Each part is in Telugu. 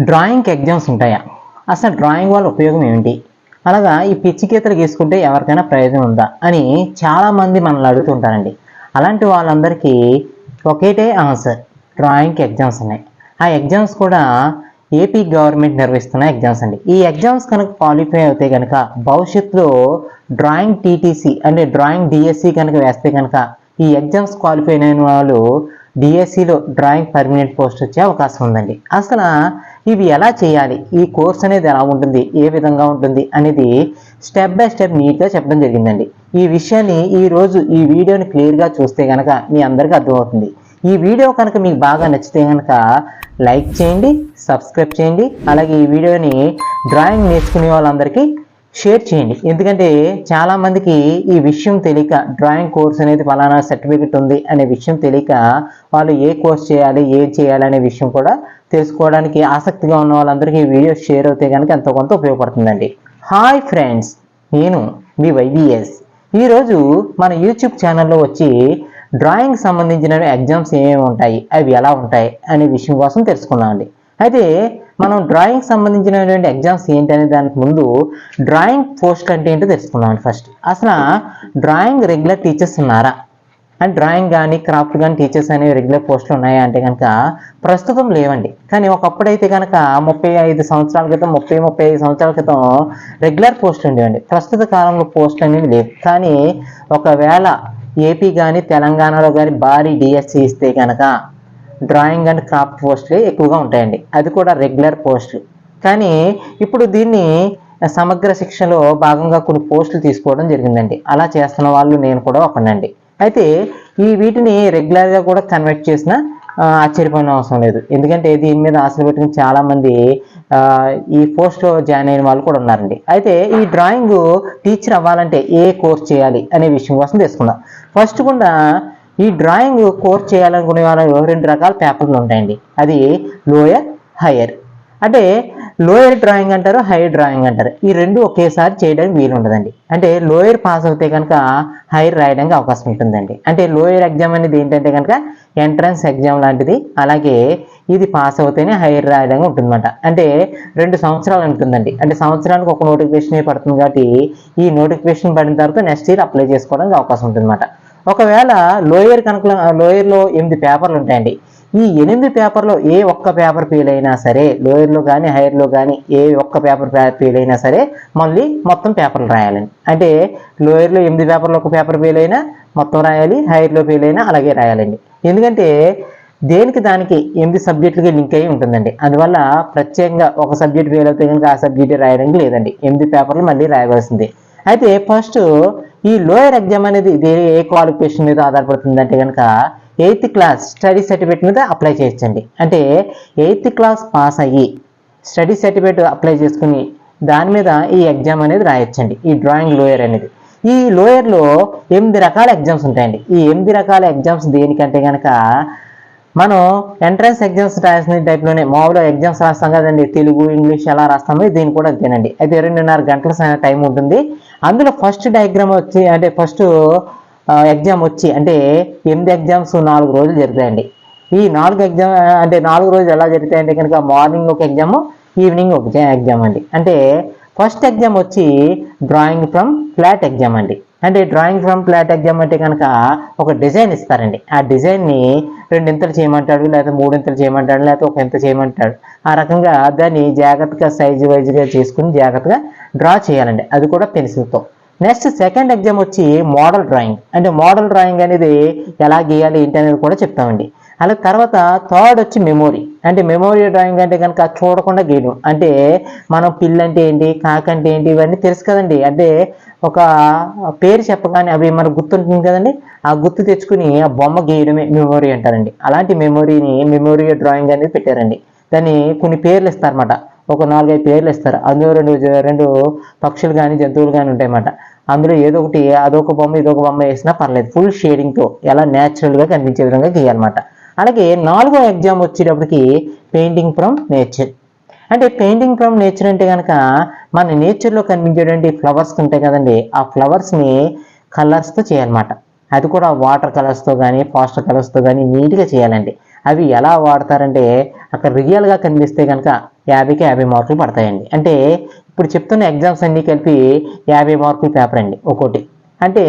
డ్రాయింగ్కి ఎగ్జామ్స్ ఉంటాయా? అసలు డ్రాయింగ్ వల్ల ఉపయోగం ఏమిటి? అలాగా ఈ పిచ్చి గీతలు గీసుకుంటే ఎవరికైనా ప్రయోజనం ఉందా? అని చాలామంది మనల్ని అడుగుతుంటారండి. అలాంటి వాళ్ళందరికీ ఒకటే ఆన్సర్ డ్రాయింగ్కి ఎగ్జామ్స్ ఉన్నాయి. ఆ ఎగ్జామ్స్ కూడా ఏపీ గవర్నమెంట్ నిర్వహిస్తున్న ఎగ్జామ్స్ అండి. ఈ ఎగ్జామ్స్ కనుక క్వాలిఫై అవుతే కనుక భవిష్యత్తులో డ్రాయింగ్ టీటీసీ అంటే డ్రాయింగ్ డిఎస్సి కనుక వేస్తే కనుక ఈ ఎగ్జామ్స్ క్వాలిఫై అయిన వాళ్ళు డిఎస్సిలో డ్రాయింగ్ పర్మనెంట్ పోస్ట్ వచ్చే అవకాశం ఉందండి. అసలు ఇవి ఎలా చేయాలి? ఈ కోర్స్ అనేది ఎలా ఉంటుంది? ఏ విధంగా ఉంటుంది? అనేది స్టెప్ బై స్టెప్ నీట్గా చెప్పడం జరిగిందండి. ఈ విషయాన్ని ఈ రోజు ఈ వీడియోని క్లియర్గా చూస్తే కనుక మీ అందరికీ అర్థమవుతుంది. ఈ వీడియో కనుక మీకు బాగా నచ్చితే కనుక లైక్ చేయండి సబ్స్క్రైబ్ చేయండి అలాగే ఈ వీడియోని డ్రాయింగ్ నేర్చుకునే వాళ్ళందరికీ షేర్ చేయండి. ఎందుకంటే చాలామందికి ఈ విషయం తెలియక డ్రాయింగ్ కోర్స్ అనేది ఫలానా సర్టిఫికెట్ ఉంది అనే విషయం తెలియక వాళ్ళు ఏ కోర్స్ చేయాలి ఏం చేయాలి అనే విషయం కూడా తెలుసుకోవడానికి ఆసక్తిగా ఉన్న వాళ్ళందరికీ ఈ వీడియో షేర్ అవుతే కనుక ఎంతో కొంత ఉపయోగపడుతుందండి. హాయ్ ఫ్రెండ్స్ నేను మీ వైబిఎస్. ఈరోజు మన యూట్యూబ్ ఛానల్లో వచ్చి డ్రాయింగ్ సంబంధించిన ఎగ్జామ్స్ ఏమేమి ఉంటాయి అవి ఎలా ఉంటాయి అనే విషయం కోసం తెలుసుకున్నామండి అయితే మనం డ్రాయింగ్ సంబంధించినటువంటి ఎగ్జామ్స్ ఏంటి అనే దానికి ముందు డ్రాయింగ్ పోస్ట్ అంటే ఏంటో తెలుసుకున్నాం ఫస్ట్ అసలు డ్రాయింగ్ రెగ్యులర్ టీచర్స్ ఉన్నారా? అండ్ డ్రాయింగ్ కానీ క్రాఫ్ట్ కానీ టీచర్స్ అనేవి రెగ్యులర్ పోస్టులు ఉన్నాయా అంటే కనుక ప్రస్తుతం లేవండి. కానీ ఒకప్పుడైతే కనుక ముప్పై ఐదు సంవత్సరాల క్రితం ముప్పై ముప్పై ఐదు సంవత్సరాల క్రితం రెగ్యులర్ పోస్టులు ఉండేవండి. ప్రస్తుత కాలంలో పోస్టులు అనేవి లేవు. కానీ ఒకవేళ ఏపీ కానీ తెలంగాణలో కానీ భారీ డిఎస్సి ఇస్తే కనుక డ్రాయింగ్ అండ్ క్రాఫ్ట్ పోస్టులే ఎక్కువగా ఉంటాయండి. అది కూడా రెగ్యులర్ పోస్టులు. కానీ ఇప్పుడు దీన్ని సమగ్ర శిక్షలో భాగంగా కొన్ని పోస్టులు తీసుకోవడం జరిగిందండి. అలా చేస్తున్న వాళ్ళు నేను కూడా ఒకనండి అయితే ఈ వీటిని రెగ్యులర్గా కూడా కన్వర్ట్ చేసిన ఆశ్చర్యపోయిన అవసరం లేదు. ఎందుకంటే దీని మీద ఆశలు పెట్టుకుని చాలామంది ఈ పోస్ట్లో జాయిన్ అయిన వాళ్ళు కూడా ఉన్నారండి. అయితే ఈ డ్రాయింగ్ టీచర్ అవ్వాలంటే ఏ కోర్స్ చేయాలి అనే విషయం కోసం తెలుసుకుందాం ఫస్ట్ కూడా ఈ డ్రాయింగ్ కోర్స్ చేయాలనుకునే వాళ్ళు రెండు రకాల పేపర్లు ఉంటాయండి. అది లోయర్ హయ్యర్ అంటే లోయర్ డ్రాయింగ్ అంటారు హైయర్ డ్రాయింగ్ అంటారు. ఈ రెండు ఒకేసారి చేయడానికి వీలు ఉండదండి అంటే లోయర్ పాస్ అవుతే కనుక హైయర్ రాయడానికి అవకాశం ఉంటుందండి. అంటే లోయర్ ఎగ్జామ్ అనేది ఏంటంటే కనుక ఎంట్రన్స్ ఎగ్జామ్ లాంటిది. అలాగే ఇది పాస్ అవుతేనే హైయర్ రాయడానికి ఉంటుందన్నమాట. అంటే రెండు సంవత్సరాలు ఉంటుందండి. అంటే సంవత్సరానికి ఒక నోటిఫికేషన్ పడుతుంది కాబట్టి ఈ నోటిఫికేషన్ పడిన తర్వాత నెక్స్ట్ ఇయర్ అప్లై చేసుకోవడానికి అవకాశం ఉంటుందన్నమాట. ఒకవేళ లోయర్ కనుక లోయర్లో ఎనిమిది పేపర్లు ఉంటాయండి. ఈ ఎనిమిది పేపర్లో ఏ ఒక్క పేపర్ ఫెయిల్ అయినా సరే లోయర్లో కానీ హైయర్లో కానీ ఏ ఒక్క పేపర్ ఫెయిల్ అయినా సరే మళ్ళీ మొత్తం పేపర్లు రాయాలండి అంటే లోయర్లో ఎనిమిది పేపర్లో ఒక పేపర్ ఫెయిల్ అయినా మొత్తం రాయాలి హైయర్లో ఫెయిల్ అయినా అలాగే రాయాలండి. ఎందుకంటే దేనికి దానికి ఎనిమిది సబ్జెక్టులకి లింక్ అయి ఉంటుందండి. అందువల్ల ప్రత్యేకంగా ఒక సబ్జెక్ట్ ఫెయిల్ అవుతే కనుక ఆ సబ్జెక్ట్ రాయడానికి లేదండి. ఎనిమిది పేపర్లు మళ్ళీ రాయవలసింది. అయితే ఫస్ట్ ఈ లోయర్ ఎగ్జామ్ అనేది దేని ఏ క్వాలిఫికేషన్ మీద ఆధారపడుతుంది అంటే కనుక ఎయిత్ క్లాస్ స్టడీ సర్టిఫికేట్ మీద అప్లై చేయొచ్చండి. అంటే ఎయిత్ క్లాస్ పాస్ అయ్యి స్టడీ సర్టిఫికేట్ అప్లై చేసుకుని దాని మీద ఈ ఎగ్జామ్ అనేది రాయొచ్చండి. ఈ డ్రాయింగ్ లోయర్ అనేది. ఈ లోయర్లో ఎనిమిది రకాల ఎగ్జామ్స్ ఉంటాయండి. ఈ ఎనిమిది రకాల ఎగ్జామ్స్ దేనికంటే కనుక మనం ఎంట్రన్స్ ఎగ్జామ్స్ రాసిన టైప్లోనే మామూలుగా ఎగ్జామ్స్ రాస్తాం కదండి. తెలుగు ఇంగ్లీష్ ఎలా రాస్తామో దీన్ని కూడా దేనండి అయితే రెండున్నర గంటల టైం ఉంటుంది. అందులో ఫస్ట్ డయాగ్రామ్ వచ్చి అంటే ఫస్ట్ ఎగ్జామ్ వచ్చి అంటే ఎనిమిది ఎగ్జామ్స్ నాలుగు రోజులు జరుగుతాయండి ఈ నాలుగు ఎగ్జామ్ అంటే నాలుగు రోజులు ఎలా జరుగుతాయంటే కనుక మార్నింగ్ ఒక ఎగ్జామ్ ఈవినింగ్ ఒక ఎగ్జామ్ అండి. అంటే ఫస్ట్ ఎగ్జామ్ వచ్చి డ్రాయింగ్ ఫ్రమ్ ఫ్లాట్ ఎగ్జామ్ అండి. అంటే డ్రాయింగ్ ఫ్రమ్ ఫ్లాట్ ఎగ్జామ్ అంటే కనుక ఒక డిజైన్ ఇస్తారండి. ఆ డిజైన్ని రెండింతలు చేయమంటాడు లేకపోతే మూడింతలు చేయమంటాడు లేకపోతే ఒక ఇంత చేయమంటాడు. ఆ రకంగా దాన్ని జాగ్రత్తగా సైజు వైజ్గా చేసుకుని జాగ్రత్తగా డ్రా చేయాలండి. అది కూడా పెన్సిల్తో నెక్స్ట్ సెకండ్ ఎగ్జామ్ వచ్చి మోడల్ డ్రాయింగ్ అంటే మోడల్ డ్రాయింగ్ అనేది ఎలా గీయాలి ఏంటి అనేది కూడా చెప్తామండి. అలాగే తర్వాత థర్డ్ వచ్చి మెమోరీ అంటే మెమోరీ డ్రాయింగ్ అంటే కనుక చూడకుండా గీయడం. అంటే మనం పిల్ అంటే ఏంటి కాక అంటే ఏంటి ఇవన్నీ తెలుసు కదండి. అంటే ఒక పేరు చెప్పగానే అవి మనకు గుర్తుంటుంది కదండి. ఆ గుర్తు తెచ్చుకుని ఆ బొమ్మ గీయడమే మెమోరీ అంటారండి. అలాంటి మెమోరీని మెమోరీ డ్రాయింగ్ అనేది పెట్టారండి. దాన్ని కొన్ని పేర్లు ఇస్తారన్నమాట. ఒక నాలుగైదు పేర్లు ఇస్తారు. అందులో రెండు రెండు పక్షులు కానీ జంతువులు కానీ ఉంటాయన్నమాట. అందులో ఏదో ఒకటి అదొక బొమ్మ ఇదొక బొమ్మ వేసినా పర్లేదు. ఫుల్ షేడింగ్తో ఎలా న్యాచురల్గా కనిపించే విధంగా గీయాలన్నమాట. అలాగే నాలుగో ఎగ్జామ్ వచ్చేటప్పటికి పెయింటింగ్ ఫ్రమ్ నేచర్ అంటే పెయింటింగ్ ఫ్రమ్ నేచర్ అంటే కనుక మన నేచర్లో కనిపించేటువంటి ఫ్లవర్స్ ఉంటాయి కదండి ఆ ఫ్లవర్స్ని కలర్స్తో చేయాలన్నమాట. అది కూడా వాటర్ కలర్స్తో కానీ పాస్టర్ కలర్స్తో కానీ నీట్గా చేయాలండి. అవి ఎలా వాడతారంటే అక్కడ రియల్గా కనిపిస్తే కనుక యాభైకి యాభై మార్కులు పడతాయండి. అంటే ఇప్పుడు చెప్తున్న ఎగ్జామ్స్ అన్నీ కలిపి యాభై మార్కుల పేపర్ అండి ఒక్కోటి. అంటే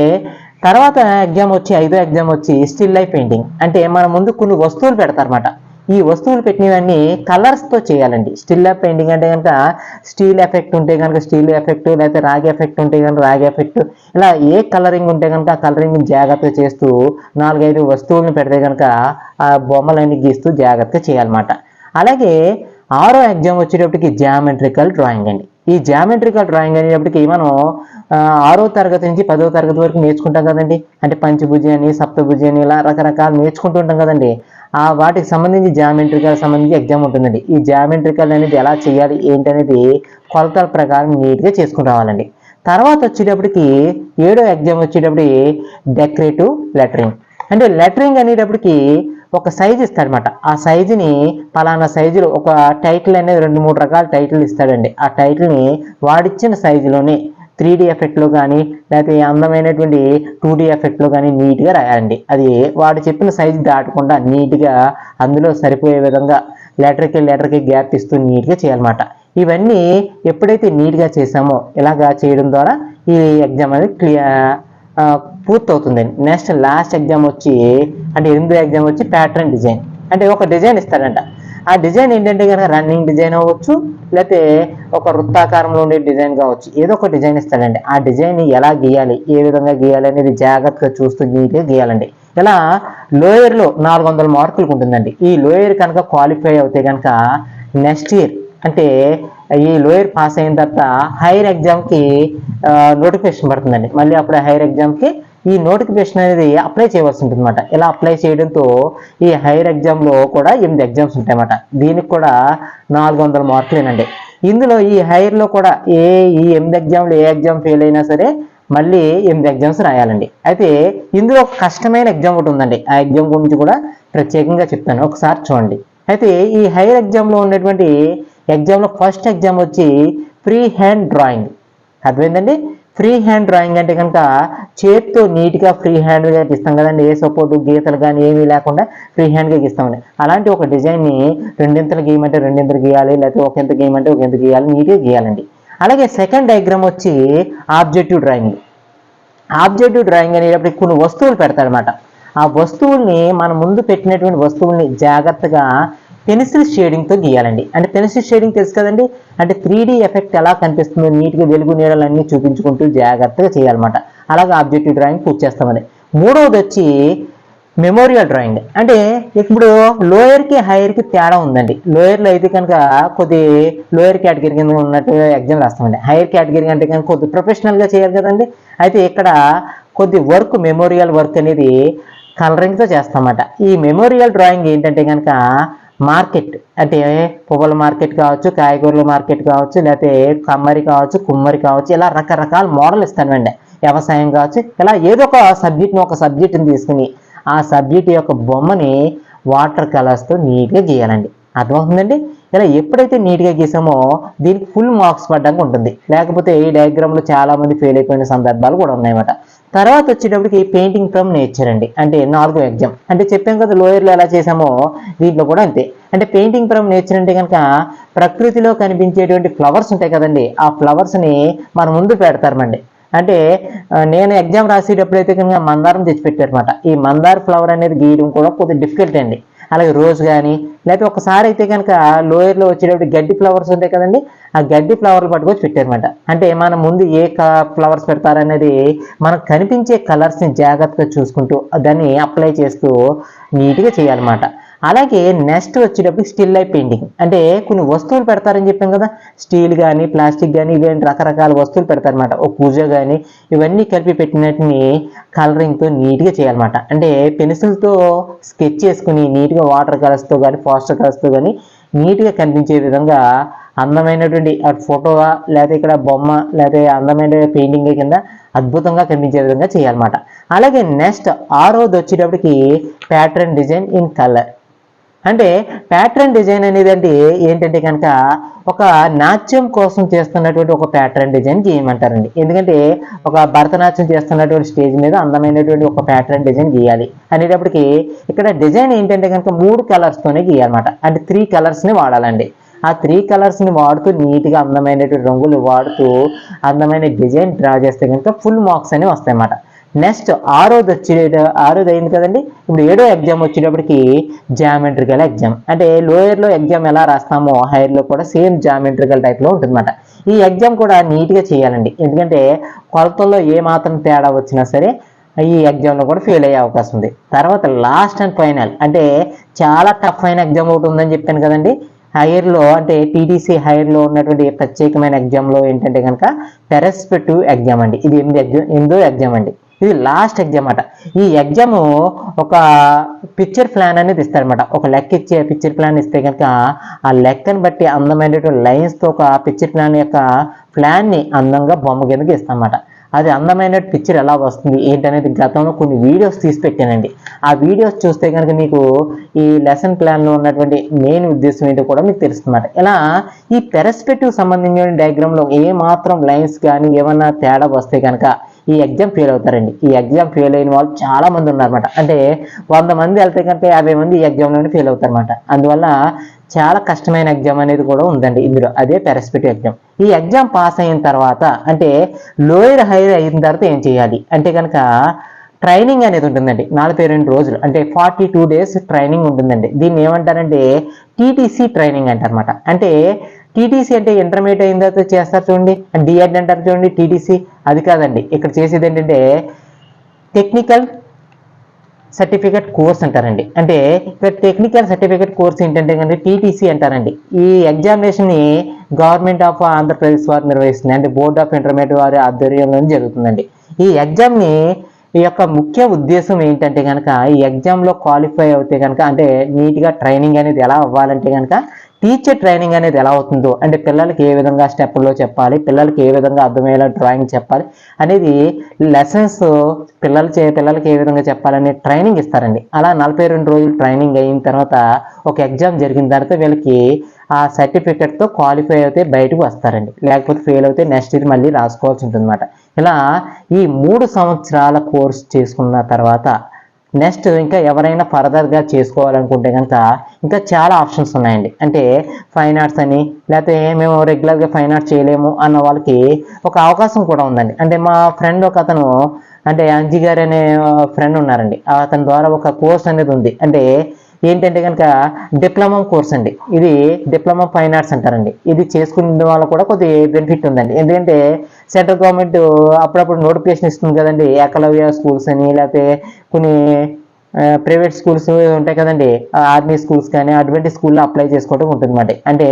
తర్వాత ఎగ్జామ్ వచ్చి ఐదో ఎగ్జామ్ వచ్చి స్టిల్ లైఫ్ పెయింటింగ్ అంటే మన ముందు కొన్ని వస్తువులు పెడతారన్నమాట. ఈ వస్తువులు పెట్టినవన్నీ కలర్స్తో చేయాలండి. స్టిల్ లైఫ్ పెయింటింగ్ అంటే కనుక స్టీల్ ఎఫెక్ట్ ఉంటే కనుక స్టీల్ ఎఫెక్ట్ లేకపోతే రాగి ఎఫెక్ట్ ఉంటే కనుక రాగి ఎఫెక్ట్ ఇలా ఏ కలరింగ్ ఉంటే కనుక ఆ కలరింగ్ జాగ్రత్తగా చేస్తూ నాలుగైదు వస్తువులను పెడితే కనుక ఆ బొమ్మలన్నీ గీస్తూ జాగ్రత్తగా చేయాలన్నమాట. అలాగే ఆరో ఎగ్జామ్ వచ్చేటప్పటికి జామెట్రికల్ డ్రాయింగ్ అండి. ఈ జామెట్రికల్ డ్రాయింగ్ అనేటప్పటికి మనం ఆరో తరగతి నుంచి పదో తరగతి వరకు నేర్చుకుంటాం కదండి. అంటే పంచభుజి అని సప్తభుజి అని ఇలా రకరకాలు నేర్చుకుంటూ ఉంటాం కదండి. ఆ వాటికి సంబంధించి జామెట్రికల్ సంబంధించి ఎగ్జామ్ ఉంటుందండి. ఈ జామెట్రికల్ అనేది ఎలా చేయాలి ఏంటి అనేది కొలతల ప్రకారం నీట్గా చేసుకుని రావాలండి. తర్వాత వచ్చేటప్పటికి ఏడో ఎగ్జామ్ వచ్చేటప్పటికి డెకరేటివ్ లెటరింగ్ అంటే లెటరింగ్ అనేటప్పటికి ఒక సైజు ఇస్తాడనమాట ఆ సైజుని పలానా సైజులో ఒక టైటిల్ అనేది రెండు మూడు రకాల టైటిల్ ఇస్తాడండి. ఆ టైటిల్ని వాడిచ్చిన సైజులోనే త్రీ డి ఎఫెక్ట్లో కానీ లేకపోతే అందమైనటువంటి టూ డి ఎఫెక్ట్లో కానీ నీట్గా రాయాలండి. అది వాడు చెప్పిన సైజు దాటకుండా నీట్గా అందులో సరిపోయే విధంగా లెటర్కి లెటర్కి గ్యాప్ ఇస్తూ నీట్గా చేయాలన్నమాట. ఇవన్నీ ఎప్పుడైతే నీట్గా చేసామో ఇలాగా చేయడం ద్వారా ఈ ఎగ్జామ్ అనేది క్లియర్ పూర్తవుతుందండి. నెక్స్ట్ లాస్ట్ ఎగ్జామ్ వచ్చి అంటే ఎనిమిదో ఎగ్జామ్ వచ్చి ప్యాటర్న్ డిజైన్ అంటే ఒక డిజైన్ ఇస్తారంట ఆ డిజైన్ ఏంటంటే కనుక రన్నింగ్ డిజైన్ అవ్వచ్చు లేకపోతే ఒక వృత్తాకారంలో ఉండే డిజైన్ కావచ్చు. ఏదో ఒక డిజైన్ ఇస్తాడండి. ఆ డిజైన్ ఎలా గీయాలి ఏ విధంగా గీయాలి అనేది జాగ్రత్తగా చూస్తూ నీట్గా గీయాలండి. ఇలా లోయర్లో నాలుగు వందల మార్కులకు ఉంటుందండి. ఈ లోయర్ కనుక క్వాలిఫై అవుతే కనుక నెక్స్ట్ ఇయర్ అంటే ఈ లోయర్ పాస్ అయిన తర్వాత హైయర్ ఎగ్జామ్కి నోటిఫికేషన్ పడుతుందండి. మళ్ళీ అప్పుడు హైయర్ ఎగ్జామ్కి ఈ నోటిఫికేషన్ అనేది అప్లై చేయవలసి ఉంటుంది అనమాట ఇలా అప్లై చేయడంతో ఈ హైయర్ ఎగ్జామ్లో కూడా ఎనిమిది ఎగ్జామ్స్ ఉంటాయన్నమాట. దీనికి కూడా నాలుగు వందల మార్కులేనండి ఇందులో ఈ హైయర్లో కూడా ఏ ఈ ఎనిమిది ఎగ్జామ్లు ఏ ఎగ్జామ్ ఫెయిల్ అయినా సరే మళ్ళీ ఎనిమిది ఎగ్జామ్స్ రాయాలండి. అయితే ఇందులో ఒక కష్టమైన ఎగ్జామ్ ఒకటి ఉందండి. ఆ ఎగ్జామ్ గురించి కూడా ప్రత్యేకంగా చెప్తాను. ఒకసారి చూడండి. అయితే ఈ హైయర్ ఎగ్జామ్లో ఉండేటువంటి ఎగ్జామ్లో ఫస్ట్ ఎగ్జామ్ వచ్చి ఫ్రీ హ్యాండ్ డ్రాయింగ్ అర్థమైందండి? ఫ్రీ హ్యాండ్ డ్రాయింగ్ అంటే కనుక చేతితో నీట్గా ఫ్రీ హ్యాండ్గా గీస్తాం కదండి. ఏ సపోర్ట్ గీతలు కానీ ఏమీ లేకుండా ఫ్రీ హ్యాండ్గా గీస్తామండి అలాంటి ఒక డిజైన్ని రెండింతలు గీయమంటే రెండింతలు గీయాలి లేకపోతే ఒక ఎంత గీయమంటే ఒక ఎంత గీయాలి నీట్గా గీయాలండి. అలాగే సెకండ్ డయాగ్రామ్ వచ్చి ఆబ్జెక్టివ్ డ్రాయింగ్ ఆబ్జెక్టివ్ డ్రాయింగ్ అనేటప్పుడు కొన్ని వస్తువులు పెడతాడనమాట ఆ వస్తువుల్ని మన ముందు పెట్టినటువంటి వస్తువుల్ని జాగ్రత్తగా పెన్సిల్ షేడింగ్తో గీయాలండి. అంటే పెన్సిల్ షేడింగ్ తెలుసు కదండి? అంటే త్రీ ఎఫెక్ట్ ఎలా కనిపిస్తుందో నీట్గా వెలుగు నీడలన్నీ చూపించుకుంటూ జాగ్రత్తగా చేయాలన్నమాట. అలాగే ఆబ్జెక్టివ్ డ్రాయింగ్ పూర్తి చేస్తామని. మూడవది వచ్చి మెమోరియల్ డ్రాయింగ్ అంటే ఇప్పుడు లోయర్కి హైయర్కి తేడా ఉందండి. లోయర్లో అయితే కనుక కొద్ది లోయర్ కేటగిరీ కింద ఉన్నట్టు ఎగ్జామ్ రాస్తామండి. హైయర్ కేటగిరీ అంటే కనుక కొద్ది ప్రొఫెషనల్గా చేయాలి కదండి. అయితే ఇక్కడ కొద్ది వర్క్ మెమోరియల్ వర్క్ అనేది కలరింగ్తో చేస్తామన్నమాట. ఈ మెమోరియల్ డ్రాయింగ్ ఏంటంటే కనుక మార్కెట్ అంటే పువ్వుల మార్కెట్ కావచ్చు కాయగూరల మార్కెట్ కావచ్చు లేకపోతే కమ్మరి కావచ్చు కుమ్మరి కావచ్చు ఇలా రకరకాల మోడల్ ఇస్తానండి. వ్యవసాయం కావచ్చు ఇలా ఏదో ఒక సబ్జెక్ట్ని ఒక సబ్జెక్ట్ని తీసుకుని ఆ సబ్జెక్ట్ యొక్క బొమ్మని వాటర్ కలర్స్తో నీట్గా గీయాలండి. అర్థమవుతుందండి? ఇలా ఎప్పుడైతే నీట్గా గీసామో దీనికి ఫుల్ మార్క్స్ పడ్డానికి ఉంటుంది. లేకపోతే ఈ డయాగ్రామ్లో చాలా మంది ఫెయిల్ అయిపోయిన సందర్భాలు కూడా ఉన్నాయన్నమాట. తర్వాత వచ్చేటప్పటికి పెయింటింగ్ ఫ్రమ్ నేచర్ అండి. అంటే నాలుగో ఎగ్జామ్ అంటే చెప్పాం కదా లోయర్లో ఎలా చేసామో దీంట్లో కూడా అంతే. అంటే పెయింటింగ్ ఫ్రమ్ నేచర్ అంటే కనుక ప్రకృతిలో కనిపించేటువంటి ఫ్లవర్స్ ఉంటాయి కదండి. ఆ ఫ్లవర్స్ని మన ముందు పెడతారమండి. అంటే నేను ఎగ్జామ్ రాసేటప్పుడు అయితే కనుక మందారం తెచ్చిపెట్టారనమాట ఈ మందార ఫ్లవర్ అనేది గీయడం కూడా కొద్దిగా డిఫికల్ట్ అండి. అలాగే రోజ్ కానీ లేకపోతే ఒకసారి అయితే కనుక లోయర్లో వచ్చేటప్పుడు గడ్డి ఫ్లవర్స్ ఉంటాయి కదండి ఆ గడ్డి ఫ్లవర్లు పట్టుకొచ్చి పెట్టారనమాట అంటే మన ముందు ఏ ఫ్లవర్స్ పెడతారనేది మనకు కనిపించే కలర్స్ని జాగ్రత్తగా చూసుకుంటూ దాన్ని అప్లై చేస్తూ నీట్గా చేయాలన్నమాట. అలాగే నెక్స్ట్ వచ్చేటప్పుడు స్టిల్ లైఫ్ పెయింటింగ్. అంటే కొన్ని వస్తువులు పెడతారని చెప్పాం కదా స్టీల్ కానీ ప్లాస్టిక్ కానీ ఇవేంటి రకరకాల వస్తువులు పెడతారనమాట ఒక పూజ కానీ ఇవన్నీ కలిపి పెట్టినట్టుని కలరింగ్తో నీట్గా చేయాలన్నమాట. అంటే పెన్సిల్తో స్కెచ్ చేసుకుని నీట్గా వాటర్ కలర్స్తో కానీ ఫాస్టర్ కలర్స్తో కానీ నీట్గా కనిపించే విధంగా అందమైనటువంటి అటు ఫోటో లేకపోతే ఇక్కడ బొమ్మ లేకపోతే అందమైన పెయింటింగ్ కింద అద్భుతంగా కనిపించే విధంగా చేయాలన్నమాట. అలాగే నెక్స్ట్ ఆరోది వచ్చేటప్పటికి ప్యాటర్న్ డిజైన్ ఇన్ కలర్ అంటే ప్యాటర్న్ డిజైన్ అనేది అంటే ఏంటంటే కనుక ఒక నాట్యం కోసం చేస్తున్నటువంటి ఒక ప్యాటర్న్ డిజైన్ గీయమంటారండి ఎందుకంటే ఒక భరతనాట్యం చేస్తున్నటువంటి స్టేజ్ మీద అందమైనటువంటి ఒక ప్యాటర్న్ డిజైన్ గీయాలి అనేటప్పటికి ఇక్కడ డిజైన్ ఏంటంటే కనుక మూడు కలర్స్తోనే గీయాలన్నమాట అంటే త్రీ కలర్స్ని వాడాలండి. ఆ త్రీ కలర్స్ని వాడుతూ నీట్గా అందమైనటువంటి రంగులు వాడుతూ అందమైన డిజైన్ డ్రా చేస్తే కనుక ఫుల్ మార్క్స్ అనేవి వస్తాయన్నమాట. నెక్స్ట్ ఆరోది వచ్చే ఆరోది అయింది కదండి. ఇప్పుడు ఏడో ఎగ్జామ్ వచ్చేటప్పటికి జామెట్రికల్ ఎగ్జామ్ అంటే లోయర్లో ఎగ్జామ్ ఎలా రాస్తామో హైయర్లో కూడా సేమ్ జామెట్రికల్ టైప్లో ఉంటుందన్నమాట. ఈ ఎగ్జామ్ కూడా నీట్గా చేయాలండి. ఎందుకంటే కొలతల్లో ఏ మాత్రం తేడా వచ్చినా సరే ఈ ఎగ్జామ్లో కూడా ఫెయిల్ అయ్యే అవకాశం ఉంది. తర్వాత లాస్ట్ అండ్ ఫైనల్ అంటే చాలా టఫ్ అయిన ఎగ్జామ్ ఒకటి ఉందని చెప్పాను కదండి. హైయర్లో అంటే టీటీసీ హైయర్లో ఉన్నటువంటి ప్రత్యేకమైన ఎగ్జామ్లో ఏంటంటే కనుక పెరస్పెక్టివ్ ఎగ్జామ్ అండి. ఇది ఎనిమిది ఎగ్జామ్ ఎనిమిదో ఎగ్జామ్ అండి. ఇది లాస్ట్ ఎగ్జామ్ అట. ఈ ఎగ్జామ్ ఒక పిక్చర్ ప్లాన్ అనేది ఇస్తారనమాట ఒక లెక్క ఇచ్చే పిక్చర్ ప్లాన్ ఇస్తే కనుక ఆ లెక్కను బట్టి అందమైనటువంటి లైన్స్తో ఒక పిక్చర్ ప్లాన్ యొక్క ప్లాన్ని అందంగా బొమ్మ కిందకి ఇస్తామన్నమాట అది అందమైన పిక్చర్ ఎలా వస్తుంది ఏంటనేది గతంలో కొన్ని వీడియోస్ తీసి పెట్టానండి. ఆ వీడియోస్ చూస్తే కనుక మీకు ఈ లెసన్ ప్లాన్లో ఉన్నటువంటి మెయిన్ ఉద్దేశం ఏంటో కూడా మీకు తెలుస్తుందన్నమాట. ఇలా ఈ పెరస్పెక్టివ్ సంబంధించిన డయాగ్రామ్లో ఏ మాత్రం లైన్స్ కానీ ఏమన్నా తేడా వస్తే కనుక ఈ ఎగ్జామ్ ఫెయిల్ అవుతారండి. ఈ ఎగ్జామ్ ఫెయిల్ అయిన వాళ్ళు చాలా మంది ఉన్నారన్నమాట. అంటే వంద మంది వెళ్తే కనుక యాభై మంది ఈ ఎగ్జామ్లోనే ఫెయిల్ అవుతారన్నమాట. అందువల్ల చాలా కష్టమైన ఎగ్జామ్ అనేది కూడా ఉందండి ఇందులో. అదే పెరస్పెక్టివ్ ఎగ్జామ్ ఈ ఎగ్జామ్ పాస్ అయిన తర్వాత అంటే లోయర్ హైయర్ అయిన తర్వాత ఏం చేయాలి? అంటే కనుక ట్రైనింగ్ అనేది ఉంటుందండి. నలభై రెండు రోజులు. అంటే ఫార్టీ టూ డేస్ ట్రైనింగ్ ఉంటుందండి. దీన్ని ఏమంటారంటే టీటీసీ ట్రైనింగ్ అంటారనమాట అంటే టీటీసీ అంటే ఇంటర్మీడియట్ అయిన తర్వాత చేస్తారు చూడండి డిఎడ్ అంటారు చూడండి టీటీసీ అది కాదండి. ఇక్కడ చేసేది ఏంటంటే టెక్నికల్ సర్టిఫికేట్ కోర్స్ అంటారండి. అంటే ఇక్కడ టెక్నికల్ సర్టిఫికేట్ కోర్స్ ఏంటంటే కనుక టీటీసీ అంటారండి. ఈ ఎగ్జామినేషన్ని గవర్నమెంట్ ఆఫ్ ఆంధ్రప్రదేశ్ వారు నిర్వహిస్తుంది. అంటే బోర్డ్ ఆఫ్ ఇంటర్మీడియట్ వారి ఆధ్వర్యంలో జరుగుతుందండి. ఈ ఎగ్జామ్ని ఈ యొక్క ముఖ్య ఉద్దేశం ఏంటంటే కనుక ఈ ఎగ్జామ్లో క్వాలిఫై అవుతే కనుక అంటే నీట్గా ట్రైనింగ్ అనేది ఎలా అవ్వాలంటే కనుక టీచర్ ట్రైనింగ్ అనేది ఎలా అవుతుందో అంటే పిల్లలకి ఏ విధంగా స్టెప్లో చెప్పాలి పిల్లలకి ఏ విధంగా అర్థమయ్యేలా డ్రాయింగ్ చెప్పాలి అనేది లెసన్స్ పిల్లలు చే పిల్లలకి ఏ విధంగా చెప్పాలనే ట్రైనింగ్ ఇస్తారండి. అలా నలభై రెండు రోజులు ట్రైనింగ్ అయిన తర్వాత ఒక ఎగ్జామ్ జరిగిన తర్వాత వీళ్ళకి ఆ సర్టిఫికెట్తో క్వాలిఫై అయితే బయటకు వస్తారండి. లేకపోతే ఫెయిల్ అయితే నెక్స్ట్ ఇయర్ మళ్ళీ రాసుకోవాల్సి ఉంటుందన్నమాట. ఇలా ఈ మూడు సంవత్సరాల కోర్స్ చేసుకున్న తర్వాత నెక్స్ట్ ఇంకా ఎవరైనా ఫర్దర్గా చేసుకోవాలనుకుంటే కనుక ఇంకా చాలా ఆప్షన్స్ ఉన్నాయండి. అంటే ఫైన్ ఆర్ట్స్ అని లేకపోతే మేము రెగ్యులర్గా ఫైన్ ఆర్ట్స్ చేయలేము అన్న వాళ్ళకి ఒక అవకాశం కూడా ఉందండి. అంటే మా ఫ్రెండ్ ఒక అతను అంటే అంజీ గారు అనే ఫ్రెండ్ ఉన్నారండి. అతని ద్వారా ఒక కోర్స్ అనేది ఉంది. అంటే ఏంటంటే కనుక డిప్లొమా కోర్స్ అండి. ఇది డిప్లొమా ఫైన్ ఆర్ట్స్ అంటారండి. ఇది చేసుకునే వల్ల కూడా కొద్ది బెనిఫిట్ ఉందండి. ఎందుకంటే సెంట్రల్ గవర్నమెంట్ అప్పుడప్పుడు నోటిఫికేషన్ ఇస్తుంది కదండి. ఏకలవ్య స్కూల్స్ అని లేకపోతే కొన్ని ప్రైవేట్ స్కూల్స్ ఉంటాయి కదండి ఆర్మీ స్కూల్స్ కానీ అటువంటి స్కూల్లో అప్లై చేసుకోవడం ఉంటుందన్నమాట. అంటే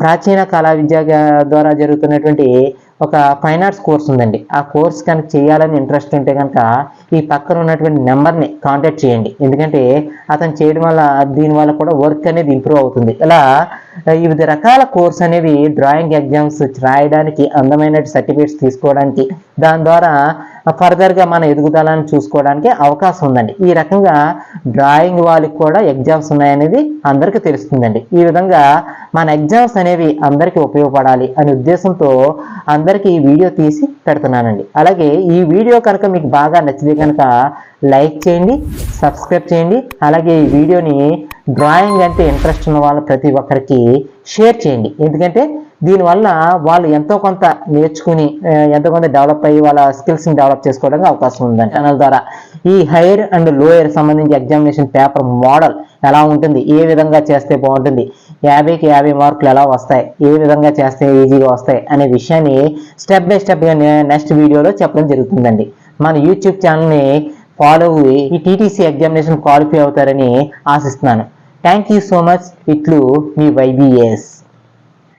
ప్రాచీన కళా విద్య ద్వారా జరుగుతున్నటువంటి ఒక ఫైన్ ఆర్ట్స్ కోర్స్ ఉందండి. ఆ కోర్స్ కనుక చేయాలని ఇంట్రెస్ట్ ఉంటే కనుక ఈ పక్కన ఉన్నటువంటి నెంబర్ని కాంటాక్ట్ చేయండి. ఎందుకంటే అతను చేయడం వల్ల దీని వల్ల కూడా వర్క్ అనేది ఇంప్రూవ్ అవుతుంది. ఇలా వివిధ రకాల కోర్స్ అనేవి డ్రాయింగ్ ఎగ్జామ్స్ రాయడానికి అందమైన సర్టిఫికేట్స్ తీసుకోవడానికి దాని ద్వారా ఫర్దర్గా మన ఎదుగుదలను చూసుకోవడానికి అవకాశం ఉందండి. ఈ రకంగా డ్రాయింగ్ వాళ్ళకి కూడా ఎగ్జామ్స్ ఉన్నాయనేది అందరికీ తెలుస్తుందండి. ఈ విధంగా మన ఎగ్జామ్స్ అనేవి అందరికీ ఉపయోగపడాలి అనే ఉద్దేశంతో అందరికీ ఈ వీడియో తీసి పెడుతున్నానండి. అలాగే ఈ వీడియో కనుక మీకు బాగా నచ్చితే కనుక లైక్ చేయండి సబ్స్క్రైబ్ చేయండి. అలాగే ఈ వీడియోని డ్రాయింగ్ అంటే ఇంట్రెస్ట్ ఉన్న వాళ్ళ ప్రతి ఒక్కరికి షేర్ చేయండి. ఎందుకంటే దీనివల్ల వాళ్ళు ఎంతో కొంత నేర్చుకుని ఎంతో కొంత డెవలప్ అయ్యి వాళ్ళ స్కిల్స్ని డెవలప్ చేసుకోవడానికి అవకాశం ఉందండి. ఛానల్ ద్వారా ఈ హైయర్ అండ్ లోయర్ సంబంధించి ఎగ్జామినేషన్ పేపర్ మోడల్ ఎలా ఉంటుంది ఏ విధంగా చేస్తే బాగుంటుంది యాభైకి యాభై మార్కులు ఎలా వస్తాయి ఏ విధంగా చేస్తే ఈజీగా వస్తాయి అనే విషయాన్ని స్టెప్ బై స్టెప్గా నెక్స్ట్ వీడియోలో చెప్పడం జరుగుతుందండి. మన యూట్యూబ్ ఛానల్ని ఫాలో అయ్యి ఈ టీటీసీ ఎగ్జామినేషన్ క్వాలిఫై అవుతారని ఆశిస్తున్నాను. థ్యాంక్ యూ సో మచ్ ఇట్లు మీ వైబిఎస్